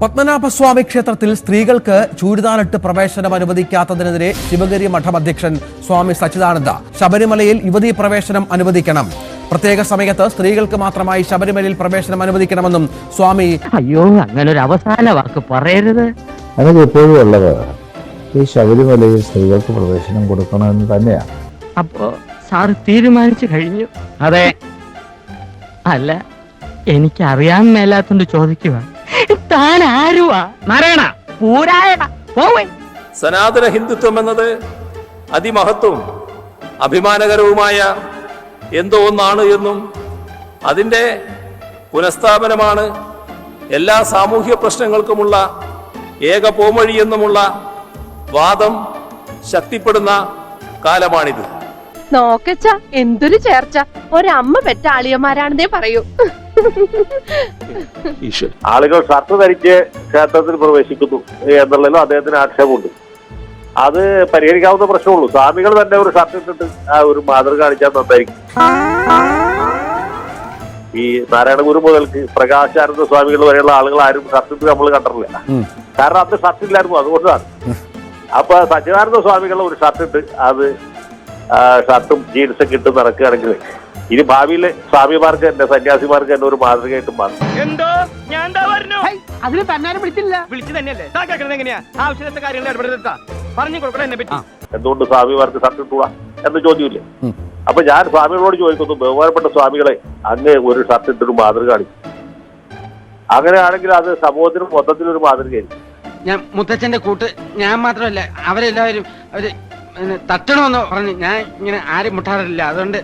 പത്മനാഭസ്വാമി ക്ഷേത്രത്തിൽ സ്ത്രീകൾക്ക് ചൂരിദാനിട്ട് പ്രവേശനം അനുവദിക്കാത്തതിനെതിരെ ശിവഗിരി മഠം അധ്യക്ഷൻ സ്വാമി സച്ചിദാനന്ദ ശബരിമലയിൽ യുവതീ പ്രവേശനം അനുവദിക്കണം. പ്രത്യേക സമയത്ത് സ്ത്രീകൾക്ക് മാത്രമായി ശബരിമലയിൽ പ്രവേശനം അനുവദിക്കണമെന്നും സ്വാമി അയ്യോ അങ്ങനെ ഒരു അവസാന വാക്ക് പറയരുത്. എനിക്ക് എപ്പോഴും ഉള്ളത്. ഈ ശബരിമലയിൽ സ്ത്രീകൾക്ക് പ്രവേശനം കൊടുക്കണമെന്ന് തന്നെയാണ് അപ്പോ സാർ തീരുമാനിച്ചു കഴിഞ്ഞു. അതെ. അല്ല എനിക്ക് അറിയാൻ മേലാത്തോണ്ട് ചോദിക്കുക താൻ ആരുവാ നാരായണ. പൂരായണ. പോവേ. സനാതന ഹിന്ദുത്വം എന്നത് അതിമഹത്വവും അഭിമാനകരവുമായ എന്തോ ഒന്നാണ് എന്നും അതിന്റെ പുനഃസ്ഥാപനമാണ് എല്ലാ സാമൂഹ്യ പ്രശ്നങ്ങൾക്കുമുള്ള ഏക പോമഴിയെന്നുമുള്ള വാദം ശക്തിപ്പെടുന്ന കാലമാണിത്. നോക്കച്ച എന്തൊരു ചേർച്ച. ഒരമ്മ പെറ്റ ആളിയന്മാരാണെന്നേ പറയൂ ആളുകൾ ഷർട്ട് ധരിച്ച് ക്ഷേത്രത്തിൽ പ്രവേശിക്കുന്നു എന്നുള്ളതിലും അദ്ദേഹത്തിന് ആക്ഷേപമുണ്ട്. അത് പരിഹരിക്കാവുന്ന പ്രശ്നമുള്ളൂ. സ്വാമികൾ തന്നെ ഒരു ഷർട്ട് ഇട്ടിട്ട് ആ ഒരു മാതൃക കാണിച്ചാൽ നന്നായിരിക്കും. ഈ നാരായണ ഗുരു മുതൽക്ക് പ്രകാശാനന്ദ സ്വാമികൾ വരെയുള്ള ആളുകൾ ആരും ഷർട്ട് ഇട്ട് നമ്മൾ കണ്ടിട്ടില്ല. കാരണം അത് ഷർട്ട് ഇല്ലായിരുന്നു അതുകൊണ്ടാണ്. അപ്പൊ സച്ചിദാനന്ദ സ്വാമികളുടെ ഒരു ഷർട്ട് ഇട്ട് അത് ഷർട്ടും ജീൻസൊക്കെ ഇട്ട് നടക്കുകയാണെങ്കിൽ ഇനി ഭാവിയിൽ സ്വാമിമാർക്ക് തന്നെ സന്യാസിമാർക്ക് തന്നെ ഒരു മാതൃകയായിട്ട് മാറും. എന്തോ? ഞാൻ എന്താ പറഞ്ഞു? അതിന് തന്നാലും വിളിച്ചില്ല. വിളിച്ചു തന്നെയല്ലേ? എങ്ങനെയാ? ആവശ്യത്തെ കാര്യങ്ങൾ ഇടപെടുത്താ. പറഞ്ഞു കൊടുക്കണം എന്നെ പറ്റി. എന്തുകൊണ്ട് സ്വാമിമാർക്ക് ഷർട്ട് ഇട്ടുകൂടാ എന്ന് ചോദ്യമില്ലേ. അപ്പൊ ഞാൻ സ്വാമികളോട് ചോദിക്കുന്നു ബഹുമാനപ്പെട്ട സ്വാമികളെ അങ്ങ് ഒരു ഷർട്ട് ഇട്ടൊരു മാതൃക കാണിക്കും. അങ്ങനെയാണെങ്കിൽ അത് സമൂഹത്തിന് മൊത്തത്തിലൊരു മാതൃകയായിരിക്കും. ഞാൻ മുത്തച്ഛന്റെ കൂട്ട് ഞാൻ മാത്രമല്ല അവരെല്ലാവരും അവർ തട്ടണമെന്ന് പറഞ്ഞു ഞാൻ ഇങ്ങനെ ആരും മുട്ടാറില്ല. അതുകൊണ്ട്